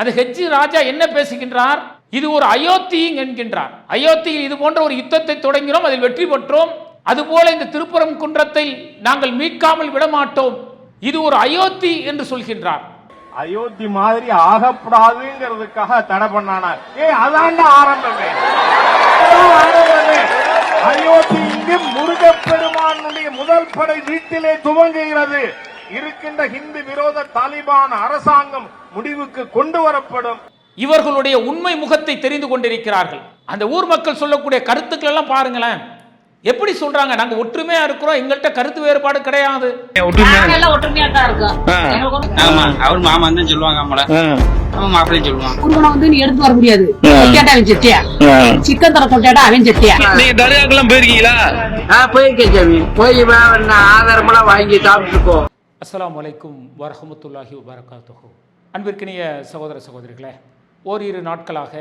அந்த ஹெஜ்ஜி ராஜா என்ன பேசுகின்றார்? இது ஒரு அயோத்தி என்கின்றார். அயோத்தியில் இது போன்ற ஒரு யுத்தத்தை தொடங்கினோம் அதில் வெற்றி பெற்றோம். அதுபோல இந்த திருப்புறம் குன்றத்தை நாங்கள் மீட்காமல் விடமாட்டோம். இது ஒரு அயோத்தி என்று சொல்கின்றார். அயோத்தி மாதிரி ஆகப்படாதுங்கிறதுக்காக தடை பண்ணானா ஏ அதான்டா ஆரம்பமே. ஆரம்பமே. அயோத்தி இங்கு முருகப்பெருமானுடைய முதல் படை வீட்டிலே துவங்குகிறது. இருக்கின்ற ஹிந்து விரோத தாலிபான் அரசாங்கம் முடிவுக்கு கொண்டு வரப்படும். இவர்களுடைய உண்மை முகத்தை தெரிந்து கொண்டிருக்கிறார்கள். அந்த ஊர் மக்கள் சொல்லக்கூடிய கருத்துக்கள் எல்லாம் பாருங்களேன். எப்படி சொல்றாங்க? நாங்க ஒற்றுமையா இருக்கிறோம். எங்கள்கிட்ட கருத்து வேறுபாடு கிடையாது. ஒற்றுமையா? தான் இருக்கோம். ஆமா. அவர் தான் சொல்லுவாங்க நம்மள. மாப்பிள்ளையும் வந்து நீ எடுத்து வர முடியாது. கேட்டா அவன் செட்டியா சிக்கன் தர சொல்லிட்டா அவன் செட்டியா நீங்க தர்காக்கெல்லாம் போயிருக்கீங்களா? போயிருக்கேன் சாமி. போய் ஆதாரமெல்லாம் வாங்கி சாப்பிட்டுருக்கோம். அஸ்லாம் வலைக்கும் வரஹமத்துல்லாஹி வபரகாத்துஹு. அன்பிற்கினிய சகோதர சகோதரிகளே ஓரிரு நாட்களாக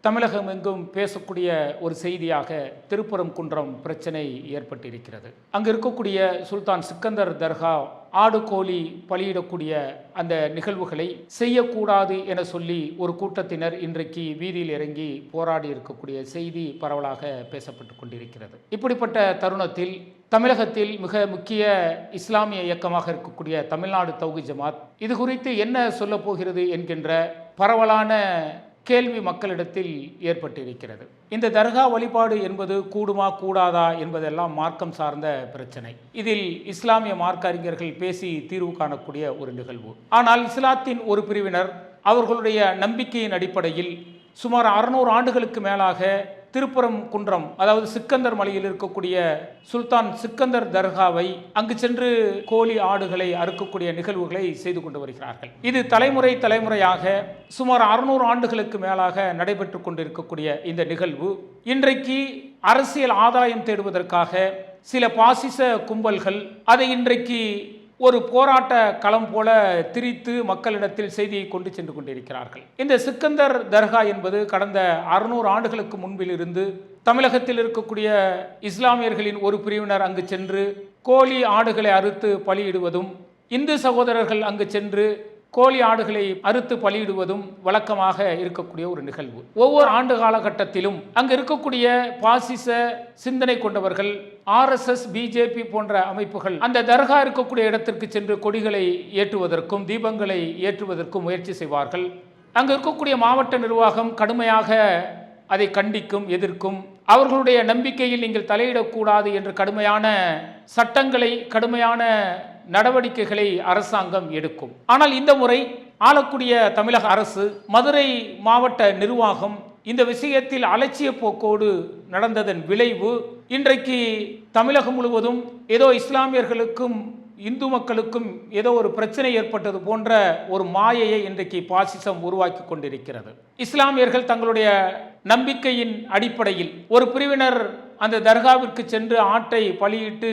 தமிழகம் எங்கும் பேசக்கூடிய ஒரு செய்தியாக திருப்புறம் குன்றம் பிரச்சனை ஏற்பட்டிருக்கிறது. அங்கு இருக்கக்கூடிய சுல்தான் சிக்கந்தர் தர்கா ஆடு கோழி பலியிடக்கூடிய அந்த நிகழ்வுகளை செய்யக்கூடாது என சொல்லி ஒரு கூட்டத்தினர் இன்றைக்கு வீதியில் இறங்கி போராடி இருக்கக்கூடிய செய்தி பரவலாக பேசப்பட்டு கொண்டிருக்கிறது. இப்படிப்பட்ட தருணத்தில் தமிழகத்தில் மிக முக்கிய இஸ்லாமிய இயக்கமாக இருக்கக்கூடிய தமிழ்நாடு தௌஹி ஜமாத் இது குறித்து என்ன சொல்ல போகிறது என்கின்ற பரவலான கேள்வி மக்களிடத்தில் ஏற்பட்டிருக்கிறது. இந்த தர்கா வழிபாடு என்பது கூடுமா கூடாதா என்பதெல்லாம் மார்க்கம் சார்ந்த பிரச்சனை. இதில் இஸ்லாமிய மார்க்க அறிஞர்கள் பேசி தீர்வு காணக்கூடிய ஒரு நிகழ்வு. ஆனால் இஸ்லாத்தின் ஒரு பிரிவினர் அவர்களுடைய நம்பிக்கையின் அடிப்படையில் சுமார் அறுநூறு ஆண்டுகளுக்கு மேலாக திருப்புறம் குன்றம் அதாவது சிக்கந்தர் மலையில் இருக்கக்கூடிய சுல்தான் சிக்கந்தர் தர்காவை அங்கு சென்று கோழி ஆடுகளை அறுக்கக்கூடிய நிகழ்வுகளை செய்து கொண்டு வருகிறார்கள். இது தலைமுறை தலைமுறையாக சுமார் அறுநூறு ஆண்டுகளுக்கு மேலாக நடைபெற்று கொண்டிருக்கக்கூடிய இந்த நிகழ்வு. இன்றைக்கு அரசியல் ஆதாயம் தேடுவதற்காக சில பாசிச கும்பல்கள் அதை இன்றைக்கு ஒரு போராட்ட களம் போல திரித்து மக்களிடத்தில் செய்தியை கொண்டு சென்று கொண்டிருக்கிறார்கள். இந்த சிக்கந்தர் தர்கா என்பது கடந்த அறுநூறு ஆண்டுகளுக்கு முன்பிலிருந்து தமிழகத்தில் இருக்கக்கூடிய இஸ்லாமியர்களின் ஒரு பிரிவினர் அங்கு சென்று கோழி ஆடுகளை அறுத்து பலியிடுவதும் இந்து சகோதரர்கள் அங்கு சென்று கோழி ஆடுகளை அறுத்து பலியிடுவதும் வழக்கமாக இருக்கக்கூடிய ஒரு நிகழ்வு. ஒவ்வொரு ஆண்டு காலகட்டத்திலும் அங்கு இருக்கக்கூடிய பாசிச சிந்தனை கொண்டவர்கள் ஆர்எஸ்எஸ் பிஜேபி போன்ற அமைப்புகள் அந்த தர்கா இருக்கக்கூடிய இடத்திற்கு சென்று கொடிகளை ஏற்றுவதற்கும் தீபங்களை ஏற்றுவதற்கும் முயற்சி செய்வார்கள். அங்கு இருக்கக்கூடிய மாவட்ட நிர்வாகம் கடுமையாக அதை கண்டிக்கும் எதிர்க்கும். அவர்களுடைய நம்பிக்கையில் நீங்கள் தலையிடக்கூடாது என்று கடுமையான சட்டங்களை கடுமையான நடவடிக்கைகளை அரசாங்கம் எடுக்கும். ஆனால் இந்த முறை ஆளக்கூடிய தமிழக அரசு மதுரை மாவட்ட நிர்வாகம் இந்த விஷயத்தில் அலட்சிய போக்கோடு நடந்ததன் விளைவு இன்றைக்கு தமிழகம் முழுவதும் ஏதோ இஸ்லாமியர்களுக்கும் இந்து மக்களுக்கும் ஏதோ ஒரு பிரச்சனை ஏற்பட்டது போன்ற ஒரு மாயையை இன்றைக்கு பாசிசம் உருவாக்கி கொண்டிருக்கிறது. இஸ்லாமியர்கள் தங்களுடைய நம்பிக்கையின் அடிப்படையில் ஒரு பிரிவினர் அந்த தர்காவிற்கு சென்று ஆட்டை பலியிட்டு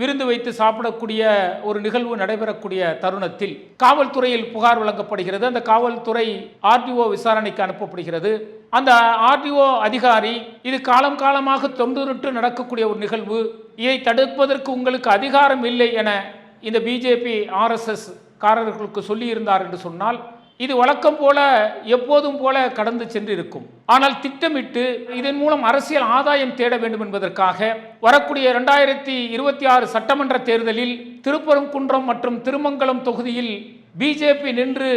விருந்து வைத்து சாப்பிடக்கூடிய ஒரு நிகழ்வு நடைபெறக்கூடிய தருணத்தில் காவல்துறையில் புகார் வழங்கப்படுகிறது. அந்த காவல்துறை ஆர்டிஓ விசாரணைக்கு அனுப்பப்படுகிறது. அந்த ஆர்டிஓ அதிகாரி இது காலம் காலமாக தொண்டுருட்டு நடக்கக்கூடிய ஒரு நிகழ்வு. இதை தடுப்பதற்கு உங்களுக்கு அதிகாரம் இல்லை என இந்த பிஜேபி ஆர்எஸ்எஸ் காரர்களுக்கு சொல்லியிருந்தார் என்று சொன்னால் இது வழக்கம் போல எப்போதும் போல கடந்து சென்று இருக்கும் ஆனால் திட்டமிட்டு இதன் மூலம் அரசியல் ஆதாயம் தேட வேண்டும் என்பதற்காக வரக்கூடிய இரண்டாயிரத்தி இருபத்தி ஆறு சட்டமன்ற தேர்தலில் திருப்பரங்குன்றம் மற்றும் திருமங்கலம் தொகுதியில் பிஜேபி நின்று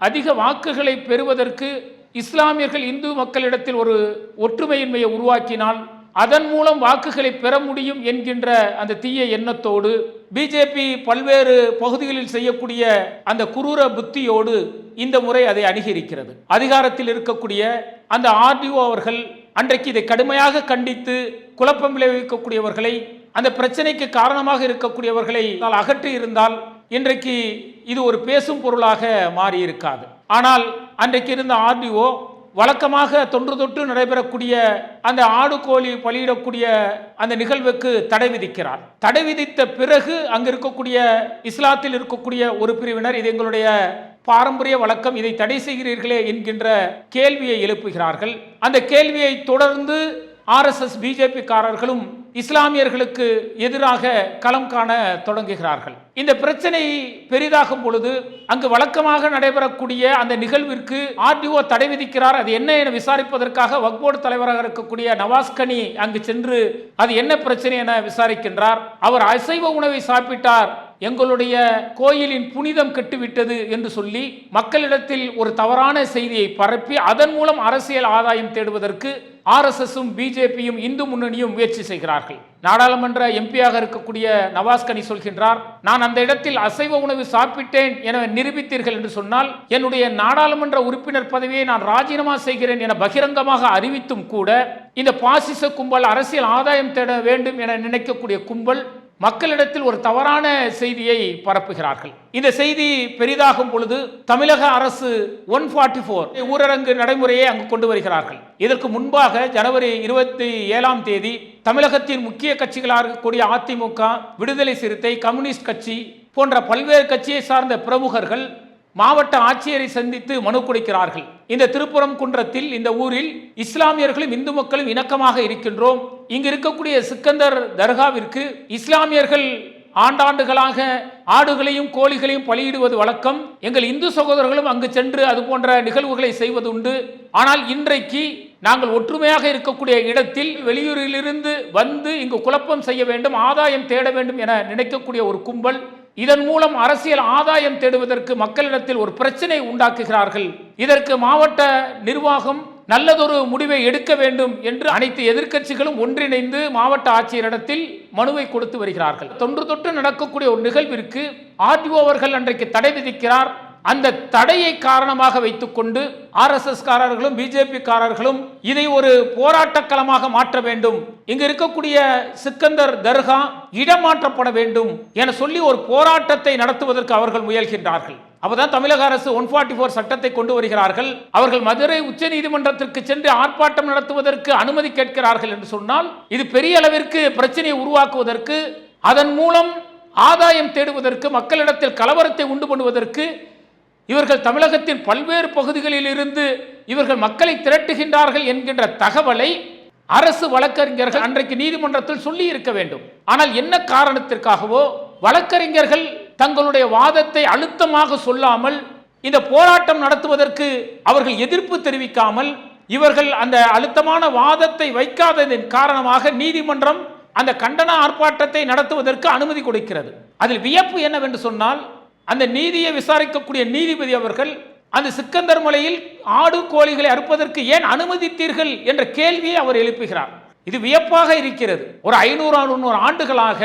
அதிக வாக்குகளை பெறுவதற்கு இஸ்லாமியர்கள் இந்து மக்களிடத்தில் ஒரு ஒற்றுமையின்மையை உருவாக்கினால் அதன் மூலம் வாக்குகளை பெற முடியும் என்கின்ற அந்த தீய எண்ணத்தோடு பிஜேபி பல்வேறு பகுதிகளில் செய்யக்கூடிய அந்த குரூர புத்தியோடு இந்த முறை அதை அணுகியிருக்கிறது அதிகாரத்தில் இருக்கக்கூடிய அந்த ஆர்டிஓ அவர்கள் அன்றைக்கு இதை கடுமையாக கண்டித்து குழப்பம் விளைவிக்கக்கூடியவர்களை அந்த பிரச்சனைக்கு காரணமாக இருக்கக்கூடியவர்களை அகற்றி இருந்தால் இன்றைக்கு இது ஒரு பேசும் பொருளாக மாறியிருக்காது. ஆனால் அன்றைக்கு இருந்த ஆர்டிஓ வழக்கமாக தொன்று தொட்டு நடைபெறக்கூடிய அந்த ஆடு கோழி பலியிடக்கூடிய அந்த நிகழ்வுக்கு தடை விதிக்கிறார். தடை விதித்த பிறகு அங்கு இருக்கக்கூடிய இஸ்லாத்தில் இருக்கக்கூடிய ஒரு பிரிவினர் இது எங்களுடைய பாரம்பரிய வழக்கம். இதை தடை செய்கிறீர்களே என்கின்ற கேள்வியை எழுப்புகிறார்கள். அந்த கேள்வியை தொடர்ந்து ஆர்எஸ்எஸ் பிஜேபிக்காரர்களும் இஸ்லாமியர்களுக்கு எதிராக களம் காண தொடங்குகிறார்கள். இந்த பிரச்சனை பெரிதாகும் பொழுது அங்கு வழக்கமாக நடைபெறக்கூடிய அந்த நிகழ்விற்கு ஆர்டிஓ தடை விதிக்கிறார். அது என்ன என விசாரிப்பதற்காக வக்போர்டு தலைவராக இருக்கக்கூடிய நவாஸ்கனி அங்கு சென்று அது என்ன பிரச்சனை என விசாரிக்கின்றார். அவர் அசைவ உணவை சாப்பிட்டார். எங்களுடைய கோயிலின் புனிதம் கெட்டுவிட்டது என்று சொல்லி மக்களிடத்தில் ஒரு தவறான செய்தியை பரப்பி அதன் மூலம் அரசியல் ஆதாயம் தேடுவதற்கு ஆர்எஸ்எஸும் பிஜேபியும் இந்து முன்னணியும் முயற்சி செய்கிறார்கள். நாடாளுமன்ற எம்பியாக இருக்கக்கூடிய நவாஸ்கனி சொல்கின்றார் நான் அந்த இடத்தில் அசைவ உணவு சாப்பிட்டேன் என நிரூபித்தீர்கள் என்று சொன்னால் என்னுடைய நாடாளுமன்ற உறுப்பினர் பதவியை நான் ராஜினாமா செய்கிறேன் என பகிரங்கமாக அறிவித்தும் கூட இந்த பாசிச கும்பல் அரசியல் ஆதாயம் தேட வேண்டும் என நினைக்கக்கூடிய கும்பல் மக்களிடத்தில் ஒரு தவறான செய்தியை பரப்புகிறார்கள். இந்த செய்தி பெரிதாகும் பொழுது தமிழக அரசு ஒன் ஃபார்ட்டி ஃபோர் ஊரடங்கு நடைமுறையை அங்கு கொண்டு வருகிறார்கள். இதற்கு முன்பாக ஜனவரி இருபத்தி ஏழாம் தேதி தமிழகத்தின் முக்கிய கட்சிகளாக இருக்கக்கூடிய அதிமுக விடுதலை சிறுத்தை கம்யூனிஸ்ட் கட்சி போன்ற பல்வேறு கட்சியை சார்ந்த பிரமுகர்கள் மாவட்ட ஆட்சியரை சந்தித்து மனு கொடுக்கிறார்கள். இந்த திருப்புறம் குன்றத்தில் இந்த ஊரில் இஸ்லாமியர்களும் இந்து மக்களும் இணக்கமாக இருக்கின்றோம். இங்கு இருக்கக்கூடிய சிக்கந்தர் தர்காவிற்கு இஸ்லாமியர்கள் ஆண்டாண்டுகளாக ஆடுகளையும் கோழிகளையும் பலியிடுவது வழக்கம். எங்கள் இந்து சகோதரர்களும் அங்கு சென்று அது போன்ற நிகழ்வுகளை செய்வது உண்டு ஆனால் இன்றைக்கு நாங்கள் ஒற்றுமையாக இருக்கக்கூடிய இடத்தில் வெளியூரிலிருந்து வந்து இங்கு குழப்பம் செய்ய வேண்டும் ஆதாயம் தேட வேண்டும் என நினைக்கக்கூடிய ஒரு கும்பல் இதன் மூலம் அரசியல் ஆதாயம் தேடுவதற்கு மக்களிடத்தில் ஒரு பிரச்சனை உண்டாக்குகிறார்கள். இதற்கு மாவட்ட நிர்வாகம் நல்லதொரு முடிவை எடுக்க வேண்டும் என்று அனைத்து எதிர்க்கட்சிகளும் ஒன்றிணைந்து மாவட்ட ஆட்சியரிடத்தில் மனுவை கொடுத்து வருகிறார்கள். தொன்று தொட்டு நடக்கக்கூடிய ஒரு நிகழ்விற்கு ஆர்டிஓ அவர்கள் அன்றைக்கு தடை விதிக்கிறார். அந்த தடையை காரணமாக வைத்துக்கொண்டு ஆர்எஸ்எஸ் காரர்களும் பிஜேபி காரர்களும் இதை ஒரு போராட்டக்களமாக மாற்ற வேண்டும். இங்கு இருக்கக்கூடிய சிக்கந்தர் தர்கா இடமாற்றப்பட வேண்டும் என சொல்லி ஒரு போராட்டத்தை நடத்துவதற்கு அவர்கள் முயல்கின்றார்கள். அப்பதான் தமிழக அரசு ஒன் ஃபார்ட்டி ஃபோர் சட்டத்தை கொண்டு வருகிறார்கள். அவர்கள் மதுரை உச்ச நீதிமன்றத்திற்கு சென்று ஆர்ப்பாட்டம் நடத்துவதற்கு அனுமதி கேட்கிறார்கள் என்று சொன்னால் இது பெரிய அளவிற்கு பிரச்சனையை உருவாக்குவதற்கு அதன் மூலம் ஆதாயம் தேடுவதற்கு மக்களிடத்தில் கலவரத்தை உண்டு பண்ணுவதற்கு இவர்கள் தமிழகத்தின் பல்வேறு பகுதிகளில் இருந்து இவர்கள் மக்களை திரட்டுகின்றார்கள் என்கின்ற தகவலை அரசு வழக்கறிஞர்கள் அன்றைக்கு நீதிமன்றத்தில் சொல்லி இருக்க வேண்டும். ஆனால் என்ன காரணத்திற்காகவோ வழக்கறிஞர்கள் தங்களுடைய வாதத்தை அழுத்தமாக சொல்லாமல் இந்த போராட்டம் நடத்துவதற்கு அவர்கள் எதிர்ப்பு தெரிவிக்காமல் இவர்கள் அந்த அழுத்தமான வாதத்தை வைக்காததன் காரணமாக நீதிமன்றம் அந்த கண்டன ஆர்ப்பாட்டத்தை நடத்துவதற்கு அனுமதி கொடுக்கிறது. அதில் வியப்பு என்னவென்று சொன்னால் அந்த நீதியை விசாரிக்கக்கூடிய நீதிபதி அவர்கள் அந்த சிக்கந்தர் மலையில் ஆடு கோழிகளை அறுப்பதற்கு ஏன் அனுமதித்தீர்கள் என்ற கேள்வியை அவர் எழுப்புகிறார். இது வியப்பாக இருக்கிறது. ஒரு ஐநூறு அறுநூறு ஆண்டுகளாக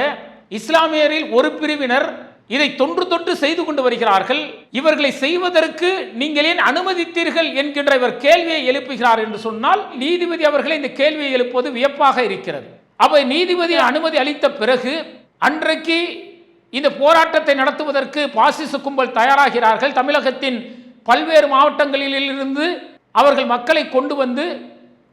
இஸ்லாமியரில் ஒரு பிரிவினர் இதை தொன்று தொட்டு செய்து கொண்டு வருகிறார்கள். இவர்களை செய்வதற்கு நீங்கள் ஏன் அனுமதித்தீர்கள் என்கின்ற இவர் கேள்வியை எழுப்புகிறார் என்று சொன்னால் நீதிபதி அவர்களை இந்த கேள்வியை எழுப்புவது வியப்பாக இருக்கிறது. அவை நீதிபதி அனுமதி அளித்த பிறகு அன்றைக்கு இந்த போராட்டத்தை நடத்துவதற்கு பாசிச கும்பல் தயாராகிறார்கள். தமிழகத்தின் பல்வேறு மாவட்டங்களிலிருந்து அவர்கள் மக்களை கொண்டு வந்து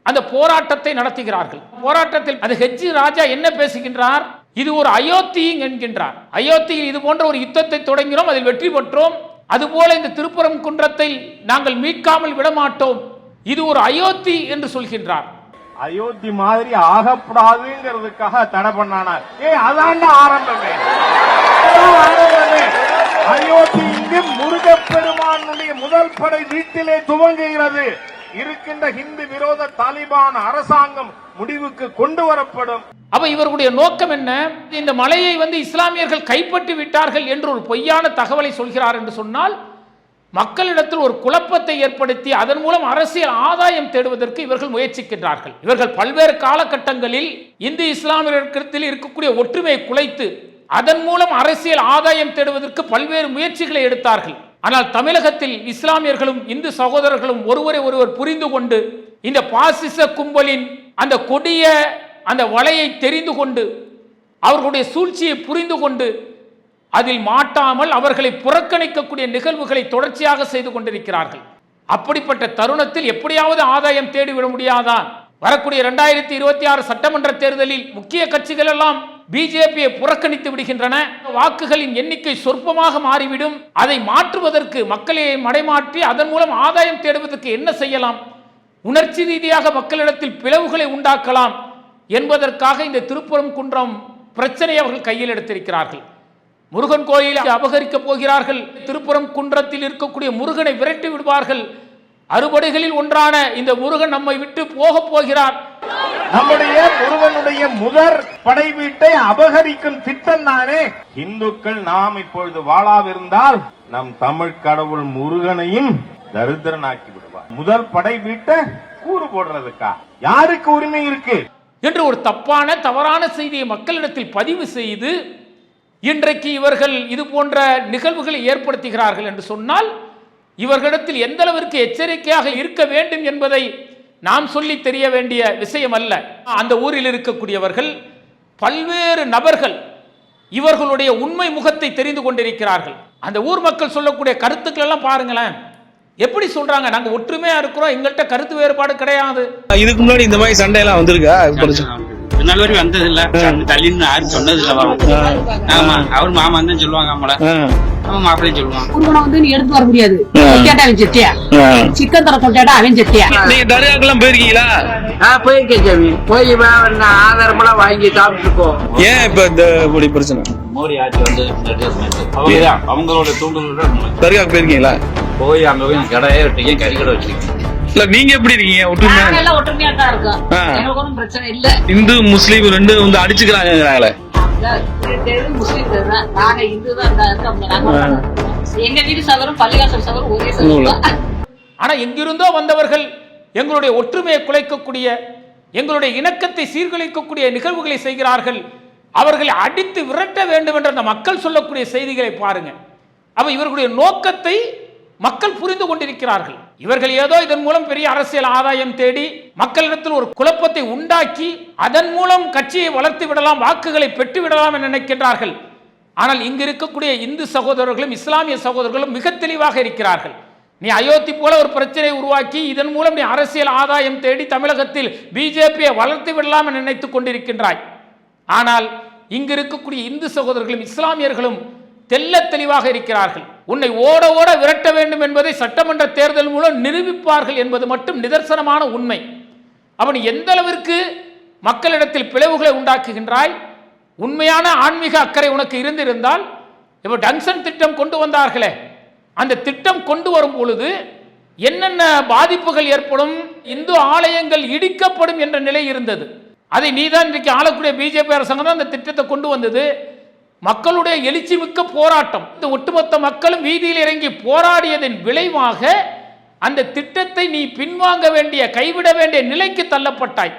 அந்த போராட்டத்தை நடத்துகிறார்கள். போராட்டத்தில் அது ஹெச் ராஜா என்ன பேசுகின்றார்? இது ஒரு அயோத்தியும் என்கின்றார். அயோத்தியில் இது போன்ற ஒரு யுத்தத்தை தொடங்கினோம் அதில் வெற்றி பெற்றோம். அதுபோல இந்த திருப்புறம் குன்றத்தை நாங்கள் மீட்காமல் விடமாட்டோம். இது ஒரு அயோத்தி என்று சொல்கின்றார். அயோத்தி மாதிரி ஆகப்படாதுங்கிறதுக்காக தடை பண்ணானார். ஏய் அதான்டா ஆரம்பமே. அயோத்தி இங்கு முருகப்பெருமானுடைய முதல் படை வீட்டிலே துவங்குகிறது. இருக்கின்ற ஹிந்து விரோத தாலிபான் அரசாங்கம் முடிவுக்கு கொண்டு வரப்படும். அப்ப இவர்களுடைய நோக்கம் என்ன? இந்த மலையை வந்து இஸ்லாமியர்கள் கைப்பற்றி விட்டார்கள் என்று ஒரு பொய்யான தகவலை சொல்கிறார் என்று சொன்னால் மக்களிடத்தில் ஒரு குழப்பத்தை ஏற்படுத்தி அதன் மூலம் அரசியல் ஆதாயம் தேடுவதற்கு இவர்கள் முயற்சிக்கின்றார்கள். இவர்கள் பல்வேறு காலகட்டங்களில் இந்து இஸ்லாமியர்களிடத்தில் இருக்கக்கூடிய ஒற்றுமையை குலைத்து அதன் மூலம் அரசியல் ஆதாயம் தேடுவதற்கு பல்வேறு முயற்சிகளை எடுத்தார்கள். ஆனால் தமிழகத்தில் இஸ்லாமியர்களும் இந்து சகோதரர்களும் ஒருவரை ஒருவர் புரிந்து கொண்டு இந்த பாசிச கும்பலின் அந்த கொடிய அந்த வலையை தெரிந்து கொண்டு அவர்களுடைய சூழ்ச்சியை புரிந்து கொண்டு அதில் மாட்டாமல் அவர்களை புறக்கணிக்கக்கூடிய நிகழ்வுகளை தொடர்ச்சியாக செய்து கொண்டிருக்கிறார்கள். அப்படிப்பட்ட தருணத்தில் எப்படியாவது ஆதாயம் தேடிவிட முடியாதா? வரக்கூடிய இரண்டாயிரத்தி இருபத்தி ஆறு சட்டமன்ற தேர்தலில் முக்கிய கட்சிகள் எல்லாம் பிஜேபியை புறக்கணித்து விடுகின்றன. வாக்குகளின் எண்ணிக்கை சொற்பமாக மாறிவிடும். அதை மாற்றுவதற்கு மக்களை மடைமாற்றி அதன் மூலம் ஆதாயம் தேடுவதற்கு என்ன செய்யலாம்? உணர்ச்சி ரீதியாக மக்களிடத்தில் பிளவுகளை உண்டாக்கலாம் என்பதற்காக இந்த திருப்புறம் குன்றம் பிரச்சனையை அவர்கள் கையில் எடுத்திருக்கிறார்கள். முருகன் கோயிலை அபகரிக்கப் போகிறார்கள். திருப்புறம் குன்றத்தில் இருக்கக்கூடிய முருகனை விரட்டி விடுவார்கள். அறுபடைகளில் ஒன்றான இந்த முருகன் நம்மை விட்டு போகப் போகிறார். நம்முடைய முருகனுடைய முதற் படை வீட்டை அபகரிக்கும் திட்டம் தானே? இந்துக்கள் நாம் இப்பொழுது வாழாவிருந்தால் நம் தமிழ் கடவுள் முருகனையும் தரித்திரனாக்கி விடுவார். முதல் படை வீட்டை கூறு போடுறதுக்கா? யாருக்கு உரிமை இருக்கு? என்று ஒரு தப்பான தவறான செய்தியை மக்களிடத்தில் பதிவு செய்து இன்றைக்கு இவர்கள் இது போன்ற நிகழ்வுகளை ஏற்படுத்துகிறார்கள் என்று சொன்னால் இவர்களிடத்தில் எந்த அளவிற்கு எச்சரிக்கையாக இருக்க வேண்டும் என்பதை நாம் சொல்லி தெரிய வேண்டிய விஷயம் அல்ல அந்த ஊரில் இருக்கக்கூடியவர்கள் பல்வேறு நபர்கள் இவர்களுடைய உண்மை முகத்தை தெரிந்து கொண்டிருக்கிறார்கள். அந்த ஊர் மக்கள் சொல்லக்கூடிய கருத்துக்கள் எல்லாம் பாருங்களேன். எப்படி சொல்றாங்க? நாங்க ஒற்றுமையா இருக்கிறோம் எங்கள்கிட்ட கருத்து வேறுபாடு கிடையாது. இதுக்கு முன்னாடி இந்த மாதிரி சண்டை எல்லாம் வந்திருக்கா வரைக்கும் வந்தது இல்ல தள்ளின்னு யாரும் சொன்னது இல்ல வரும் ஆமா அவர் மாமா தான் சொல்லுவாங்க நம்மள. ஆ, அவன் மாப்பிள்ளையும் சொல்லுவான் வந்து நீ எடுத்து வர முடியாது. கேட்டா அவன் செட்டியா. சிக்கன் தர தொட்டாடா அவன் செட்டியா நீங்க தர்காக்கெல்லாம் போயிருக்கீங்களா? ஆ போயிருக்கேன் சாமி. போய் ஆதாரமெல்லாம் வாங்கி சாப்பிட்டுக்கோ ஏன் இப்ப இந்த இப்படி பிரச்சனை? மோடி ஆட்சி வந்து அவங்க அவங்களோட தூண்டுதலோட தர்காக்கு போயிருக்கீங்களா? போய் அங்க போய் கடையே வெட்டிங்க கறி கடை வச்சிருக்கேன் இல்ல நீங்க எப்படி இருக்கீங்க? ஒற்றுமை எல்லாம் ஒற்றுமையா தான் இருக்கோம். ஆ. எங்களுக்கு ஒன்றும் பிரச்சனை இல்ல. இந்து முஸ்லீம் ரெண்டு வந்து அடிச்சுக்கிறாங்கிறாங்களே முஸ்லீம் தான். நாங்க இந்து தான். நாங்க எங்க வீடு சவரும் பள்ளிவாசல் சவரும் ஒரே சவரும் தான். ஆனா எங்கிருந்தோ வந்தவர்கள் எங்களுடைய ஒற்றுமையை குலைக்கக்கூடிய எங்களுடைய இணக்கத்தை சீர்குலைக்கக்கூடிய நிகழ்வுகளை செய்கிறார்கள். அவர்களை அடித்து விரட்ட வேண்டும் என்ற அந்த மக்கள் சொல்லக்கூடிய செய்திகளை பாருங்க. அப்ப இவர்களுடைய நோக்கத்தை மக்கள் புரிந்து கொண்டிருக்கிறார்கள். இவர்கள் ஏதோ இதன் மூலம் பெரிய அரசியல் ஆதாயம் தேடி மக்களிடத்தில் ஒரு குழப்பத்தை உண்டாக்கி அதன் மூலம் கட்சியை வளர்த்து விடலாம் வாக்குகளை பெற்று விடலாம் என நினைக்கின்றார்கள். ஆனால் இங்கு இருக்கக்கூடிய இந்து சகோதரர்களும் இஸ்லாமிய சகோதரர்களும் மிக தெளிவாக இருக்கிறார்கள். நீ அயோத்தி போல ஒரு பிரச்சனையை உருவாக்கி இதன் மூலம் நீ அரசியல் ஆதாயம் தேடி தமிழகத்தில் பிஜேபியை வளர்த்து விடலாம் என நினைத்துக் கொண்டிருக்கின்றாய். ஆனால் இங்கு இருக்கக்கூடிய இந்து சகோதரர்களும் இஸ்லாமியர்களும் தெல்ல தெளிவாக இருக்கிறார்கள். உன்னை ஓட ஓட விரட்ட வேண்டும் என்பதை சட்டமன்ற தேர்தல் மூலம் நிரூபிப்பார்கள் என்பது மட்டும் நிதர்சனமான உண்மை. அவன் எந்த அளவிற்கு மக்களிடத்தில் பிளவுகளை உண்டாக்குகின்றாய்? உண்மையான ஆன்மீக அக்கறை உனக்கு இருந்திருந்தால் இப்போ டங்சன் திட்டம் கொண்டு வந்தார்களே அந்த திட்டம் கொண்டு வரும் பொழுது என்னென்ன பாதிப்புகள் ஏற்படும்? இந்து ஆலயங்கள் இடிக்கப்படும் என்ற நிலை இருந்தது. அதை நீதான் இன்றைக்கு ஆளக்கூடிய பிஜேபி அரசாங்கம் தான் அந்த திட்டத்தை கொண்டு வந்தது. மக்களுடைய எழுச்சி மிக்க போராட்டம். இந்த ஒட்டுமொத்த மக்களும் வீதியில் இறங்கி போராடியதன் விளைவாக அந்த திட்டத்தை நீ பின்வாங்க வேண்டிய கைவிட வேண்டிய நிலைக்கு தள்ளப்பட்டாய்.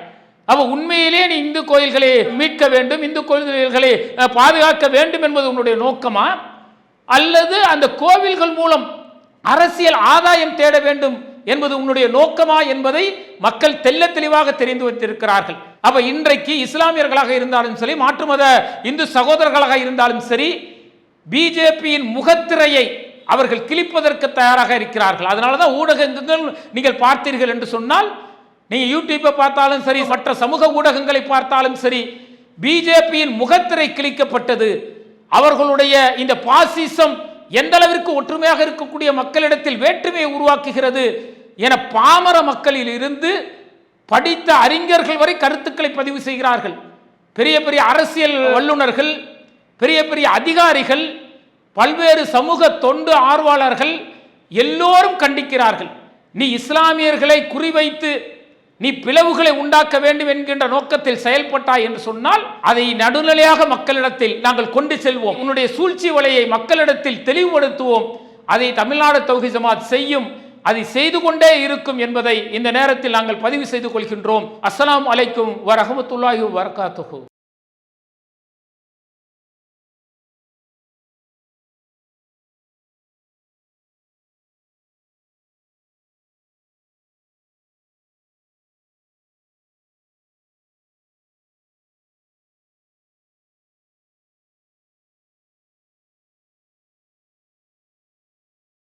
அவ உண்மையிலே நீ இந்து கோயில்களை மீட்க வேண்டும் இந்து கோயில்களை பாதுகாக்க வேண்டும் என்பது உன்னுடைய நோக்கமா? அல்லது அந்த கோவில்கள் மூலம் அரசியல் ஆதாயம் தேட வேண்டும் என்பது உன்னுடைய நோக்கமா என்பதை மக்கள் தெல்ல தெளிவாக தெரிந்து வைத்திருக்கிறார்கள். அப்ப இன்றைக்கு இஸ்லாமியர்களாக இருந்தாலும் சரி மாற்று மத இந்து சகோதரர்களாக இருந்தாலும் சரி பிஜேபியின் முகத்திரையை அவர்கள் கிழிப்பதற்கு தயாராக இருக்கிறார்கள். அதனால தான் ஊடகங்கள் நீங்கள் பார்த்தீர்கள் என்று சொன்னால் நீங்க யூடியூப்பை பார்த்தாலும் சரி மற்ற சமூக ஊடகங்களை பார்த்தாலும் சரி பிஜேபியின் முகத்திரை கிழிக்கப்பட்டது. அவர்களுடைய இந்த பாசிசம் எந்த அளவிற்கு ஒற்றுமையாக இருக்கக்கூடிய மக்களிடத்தில் வேற்றுமையை உருவாக்குகிறது என பாமர மக்களில் இருந்து படித்த அறிஞர்கள் வரை கருத்துக்களை பதிவு செய்கிறார்கள். பெரிய பெரிய அரசியல் வல்லுனர்கள் பெரிய பெரிய அதிகாரிகள் பல்வேறு சமூக தொண்டு ஆர்வலர்கள் எல்லோரும் கண்டிக்கிறார்கள். நீ இஸ்லாமியர்களை குறிவைத்து நீ பிளவுகளை உண்டாக்க வேண்டும் என்கின்ற நோக்கத்தில் செயல்பட்டாய் என்று சொன்னால் அதை நடுநிலையாக மக்களிடத்தில் நாங்கள் கொண்டு செல்வோம். உன்னுடைய சூழ்ச்சி வலையை மக்களிடத்தில் தெளிவுபடுத்துவோம். அதை தமிழ்நாடு தௌஹி ஜமாத் செய்யும். அதை செய்து கொண்டே இருக்கும் என்பதை இந்த நேரத்தில் நாங்கள் பதிவு செய்து கொள்கின்றோம். அஸ்லாம் அலைக்கும் வரஹமத்துல்லாஹி வரகாத்துஹு